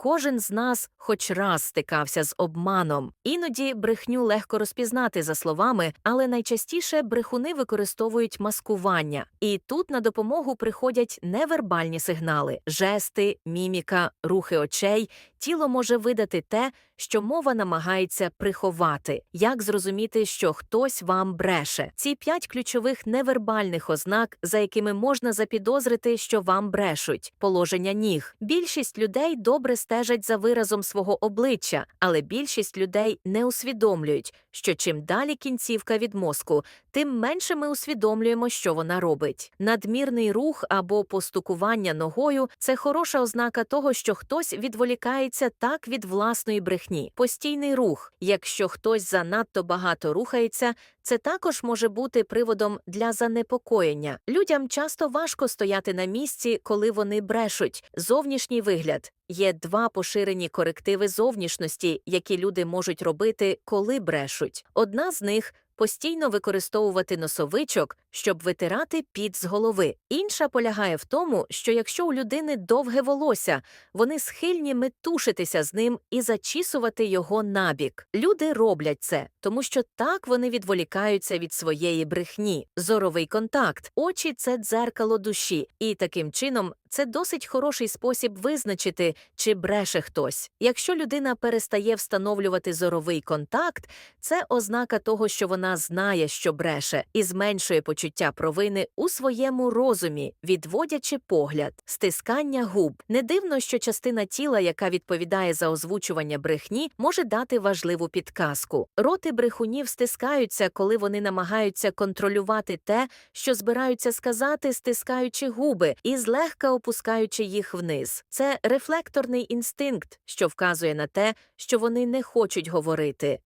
Кожен з нас хоч раз стикався з обманом. Іноді брехню легко розпізнати за словами, але найчастіше брехуни використовують маскування. І тут на допомогу приходять невербальні сигнали, жести, міміка, рухи очей. Тіло може видати те, що мова намагається приховати. Як зрозуміти, що хтось вам бреше? Ці п'ять ключових невербальних ознак, за якими можна запідозрити, що вам брешуть. Положення ніг. Більшість людей добре стежать за виразом свого обличчя, але більшість людей не усвідомлюють, що чим далі кінцівка від мозку, тим менше ми усвідомлюємо, що вона робить. Надмірний рух або постукування ногою це хороша ознака того, що хтось відволікається так від власної брехні. Постійний рух. Якщо хтось занадто багато рухається, це також може бути приводом для занепокоєння. Людям часто важко стояти на місці, коли вони брешуть. Зовнішній вигляд. Є два поширені корективи зовнішності, які люди можуть робити, коли брешуть. Одна з них постійно використовувати носовичок, щоб витирати піт з голови. Інша полягає в тому, що якщо у людини довге волосся, вони схильні метушитися з ним і зачісувати його набік. Люди роблять це, тому що так вони відволікаються від своєї брехні. Зоровий контакт, очі це дзеркало душі, і таким чином це досить хороший спосіб визначити, чи бреше хтось. Якщо людина перестає встановлювати зоровий контакт, це ознака того, що вона знає, що бреше, і зменшує почуття провини у своєму розумі, відводячи погляд, стискання губ. Не дивно, що частина тіла, яка відповідає за озвучування брехні, може дати важливу підказку. Роти брехунів стискаються, коли вони намагаються контролювати те, що збираються сказати, стискаючи губи, і злегка опускаючи їх вниз. Це рефлекторний інстинкт, що вказує на те, що вони не хочуть говорити.